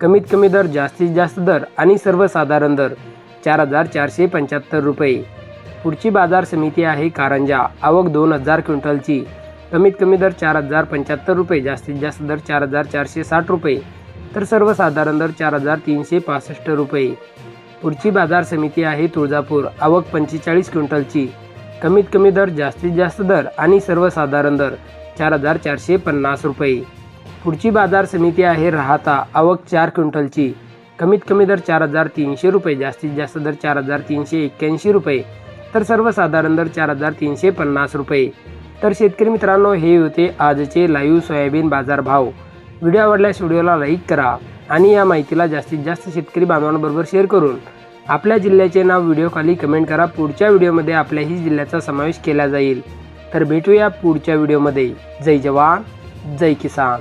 कमीत कमी दर जास्तीत जास्त दर आणि सर्वसाधारण दर चार हजार चारशे पंच्याहत्तर रुपये. पुढची बाजार समिती आहे कारंजा. आवक दोन हजार क्विंटलची. कमीत कमी दर चार हजार पंच्याहत्तर रुपये. जास्तीत जास्त दर चार हजार चारशे साठ रुपये. तर सर्वसाधारण दर चार हजार तीनशे पासष्ट रुपये. पुढची बाजार समिती आहे तुळजापूर. आवक पंचेचाळीस क्विंटलची. कमीत कमी दर जास्तीत जास्त दर आणि सर्वसाधारण दर चार हजार चारशे पन्नास रुपये. पुढची बाजार समिती आहे राहता आवक चार क्विंटलची. कमीत कमी दर चार हजार तीनशे रुपये जास्तीत जास्त दर चार हजार तीनशे एक्क्याऐंशी रुपये तर सर्वसाधारण दर चार हजार तीनशे पन्नास रुपये. तर शेतकरी मित्रांनो हे होते आजचे लाईव्ह सोयाबीन बाजार भाव व्हिडिओ आवडल्यास व्हिडिओला लाईक करा आणि या माहितीला जास्तीत जास्त शेतकरी बांधवांबरोबर शेअर करून आपल्या जिल्ह्याचे नाव व्हिडिओखाली कमेंट करा. पुढच्या व्हिडिओमध्ये आपल्याही जिल्ह्याचा समावेश केला जाईल. तर भेटूया पुढच्या व्हिडिओमध्ये. जय जवान जय किसान.